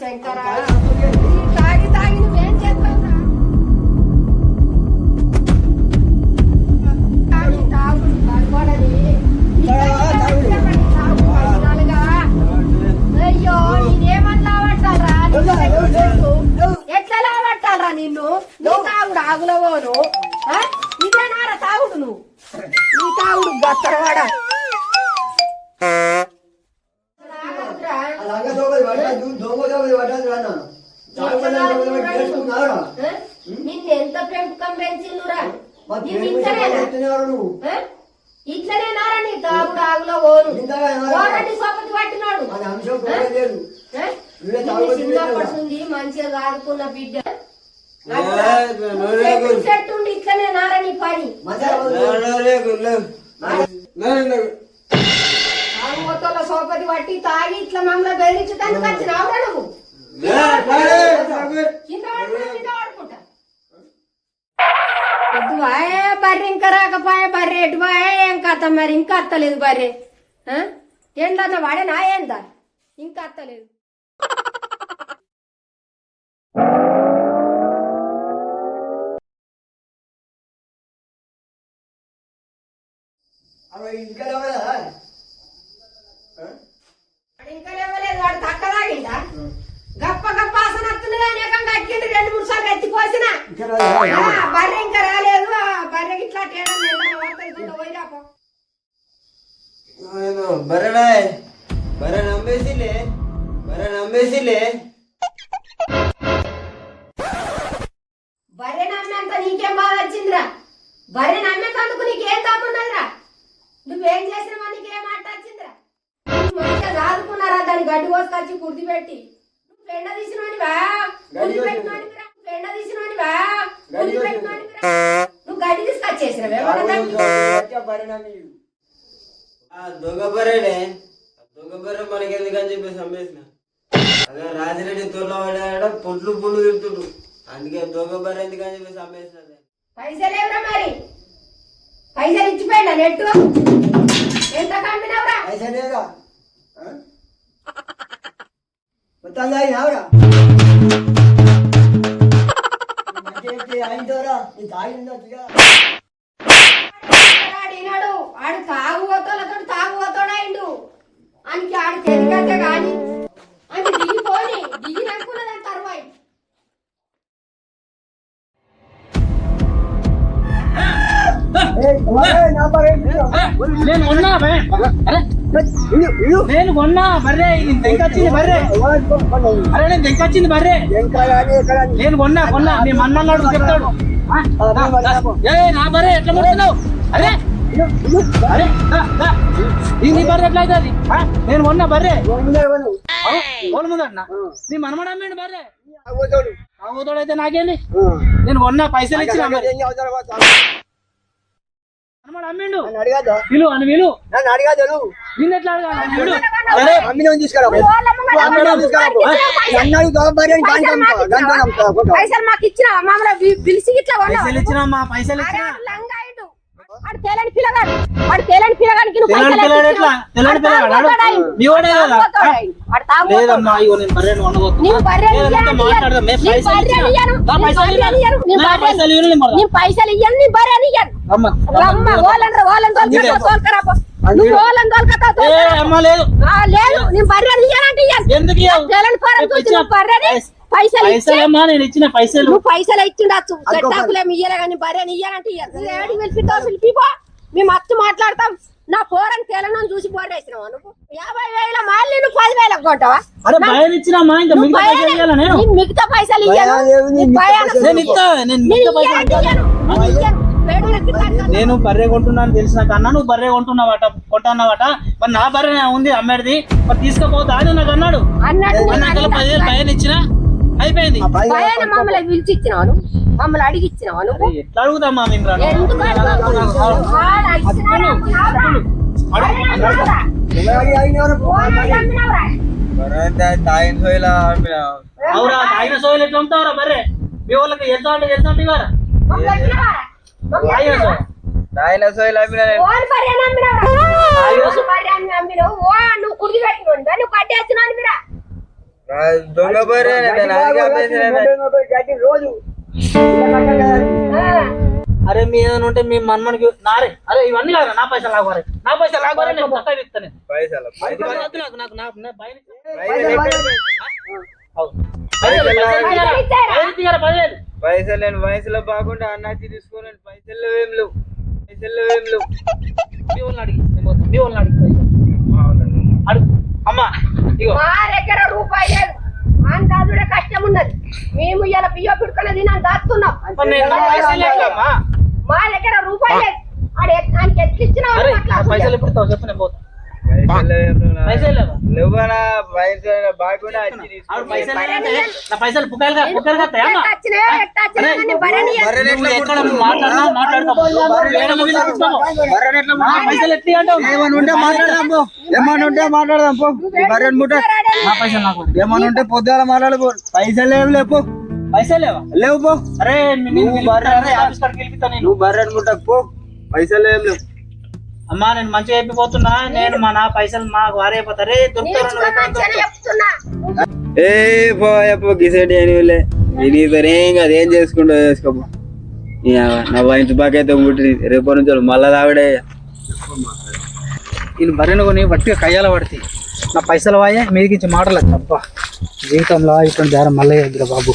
శంకరా తాగి తాగి నువ్వేం తాగుడు అయ్యో నేనేమని లావట్టాలరా ఎట్లా లావట్టాలరా నిన్ను? నువ్వు తాగుడు ఆగులవోను. ఇదేనారా తాగుడు నువ్వు నీ తాగుడు గత్తరవాడ? నాన్న. ఎంత పెంపకం. ఆ? ఇట్లనే నారా నీ తాగుడు ఆగులో నారా? ఓరటి సోపతి పట్టినాడు. చిన్నప్పటి మంచిగా సాదుకున్న బిడ్డ. చెట్టుండి ఇట్లనే నారా నీ పని. ఆగుతల సోపతి పట్టి తాగి ఇట్లా మమ్మల్ని బెదిరించడానికి వచ్చినావురా నువ్వు వాయే బర్రె ఇంకా రాకపోయే బర్రె ఎటు పోయే ఏం కథ మరి? ఇంకా అత్తలేదు బర్రె? ఏందన్న వాడేనా ఏందా? ఇంకా అత్తలేదు. ఇంకా ఇంకా బర్రె ఇంకా రాలేదు ఆ ఇట్లా తేడా బర్రె నమ్మేసిలే బర్రె నమ్మేసిలే బర్రె నీకేం బాధ వచ్చిందిరా బర్రె నమ్మేందుకు నీకేం తప్పున్నదిరా నువ్వేం చేసినావా నీకేం మాట వచ్చిందిరా మంచిగా దాదుకున్నారా దాన్ని గడ్డి కోసుకొచ్చి పెట్టి నువ్వు పెండ తీసినోనివా పెండ తీసినోనివా కుర్ది నువ్వు గడ్డి తీసుకొచ్చేసినవే ఇంకా పరిణామం ఇవి. ఆ దొంగ బర్రెనే ఆ దొంగ బర్రె మనకి ఎందుకని చెప్పేసి అమ్మేసిన. అదే రాజిరెడ్డి తోటలో పడ్డాడ పొట్లు పుళ్ళు తింటుడు. అందుకే దొంగ బర్రె ఎందుకని చెప్పేసి అమ్మేసిన పైసలు ఎవరా మరి? పైసలు ఇచ్చిపోయినా నెట్టు? ఎంత కమ్మినవరా? పైసలేదా? ఆ? మొత్తం తాగినావురా? ఆడు ఆయనతోరా నీ తాగిందా తీరా? ఆడినాడు ఆడు తెలియక నేను కొన్నా నేను కొన్నా బర్రే ఇది దెంకొచ్చింది బర్రే అరే నేను దెంకొచ్చింది బర్రే నేను కొన్నా కొన్నా మీ మన్నన్నాడు చెప్తాడు ఏ నా బర్రే ఎట్లా కొడుతున్నావు అరే అరే ఇది బర్రె ఎట్లా అవుతుంది నేను కొన్నా బర్రే దొంగలే వాళ్ళు. నీ మనమడ అమ్మిండు బర్రే అవుతాడు అయితే నాకేంది నేను కొన్నా పైసలు ఇచ్చిన మరి ఏం అవసరం పడతా? మనమడ అమ్మిండు? విలు అని విలు నన్ను అడిగాదా? నిన్ను ఎట్లా తీసుకురా తీసుకురా అని పోతా. పైసలు మాకు ఇచ్చిన మమ్మల్ని పిలిచి ఇట్లా కొన్నావు పైసలు ఇచ్చినా మా పైసలు అరే ఇచ్చినా ఆడు లంగాయుడు వాడు తేలని పిల్లగాడు వాడు తేలని పిల్లగానికి నువ్వు తెల్లని పైసలు పిల్లగాడు ఎత్తిచ్చినావు. ఎట్లా? తెల్లని వాడు పిల్లగాడు? తాగుబోతోడాయిండు. మీ వాడే వాడు కదా? తాగుబోతోడాయిండు. వాడు తాగుబోతోడు. లేదమ్మా ఇగో నేను బర్రెను కొనబోతున్నా. నీవు బర్రె లేదంటే ఇయ్యను, మాట్లాడదాం. మేము నీ పైసలు బర్రె ఇచ్చినా. ఇయ్యను, నా నీ పైసలు బర్రె ఇయ్యను. ఇయ్యను, నీ నా బర్రె పైసలు ఇయ్యను నేను మరలా. నీ పైసలు ఇయ్యను ఇచ్చిన పైసలు ఇచ్చి. పైసలమ్మా నేను ఇచ్చిన పైసలు. నువ్వు పైసలు ఇచ్చిండొచ్చు. చెట్టాకులేమి ఇయ్యలే కానీ బర్రెని ఇయ్యాలంటే ఏడికి పిలిపిస్తావు పిలిపిపో మేము అచ్చు మాట్లాడతాం. నా పోరని తెలంగాణ చూసి నువ్వు? యాభై వేల మాలి నువ్వు పది కొంటావా? మిగతా పైసలు ఇయ్యను. నేను బర్రె కొంటున్నాను తెలిసిన కన్నా నువ్వు బర్రె కొంటున్నావట కొంటున్నావట. మరి నా బర్రె ఉంది అమ్మేది మరి తీసుకుపోతా అని నాకు అన్నాడు. అన్నాడు భయం ఇచ్చిన? అయిపోయింది. మమ్మల్ని పిలిచి అడిగి ఇచ్చినావు నువ్వు? ఎట్లా సోయిలా అవురా తాగిన సోయలు ఎట్లా ఉంటావురా బర్రె? మీ వాళ్ళకి ఎంత అంటే ఎంత తాగిన సోయిలా ఓన్ పర్యాణ అమ్మినావురా? అయ్యో. ఓన్ పర్యాణ అమ్మినావు. ఓ, నువ్వు కుడికి పెట్టినోడివా? నువ్వు కట్టేస్తున్నావు మీరా దొంగ బర్రె గడ్డి రోజు ఆ, అరే మీ ఏదైనా ఉంటే మీ మన్మనికి నారే అరే ఇవన్నీ కాదు నా పైసలు లాగోరే నా పైసలు లాగోరే నేను మొత్తం ఇస్తాను పైసలు నాకు నాకు నాకు భయం పైసలు నేను వయసులో బాగుంటే అన్నాచి తీసుకోనండి పైసలు ఏం లేవు. పైసలు ఏం లేవు. మీ వాళ్ళని అడిగి నేను. మీ వాళ్ళని అడిగి పైసలు. అడుగు. అమ్మా ఇగో. మా దగ్గర రూపాయి లేదు. మాందాదుడే కష్టం ఉన్నది. మేము ఇలా పియ్య పిడుకొని తినాలి దాస్తున్నాం. మా దగ్గర రూపాయి లేదు. ఆడ పైసలు ఎప్పుడు చెప్పు నేను పైసలు ఏం లేవు నా- మాట్లాడదాం పో ఉంటే మాట్లాడదాం పో ముట్ట నా ఉంటే పొద్దుగాల మాట్లాడపో పైసలు ఏం లేవు పైసలు లేవా లేవు పో అరే నేను బర్రె నువ్వు ముట్ట పో పైసలు ఏం లేవు. అమ్మా నేను మంచిగా అయిపోతున్నా నేను మా నా పైసలు మాకు వారైపోతారే ఏ పో పో గిసేటి అని వెళ్ళే. ఏం కాదు ఏం చేసుకుంటూ చేసుకోపో. నా వైన్స్ బాకైతే ముట్టి రేపు నుంచి మళ్ళా దావిడే వీళ్ళు బర్రెను కొని వట్టిగా కయ్యాల పడితే నా పైసలు వాయే మీదికించి మాటలు అబ్బా జీవితంలో ఇటువంటి దారం మళ్ళీ బాబు.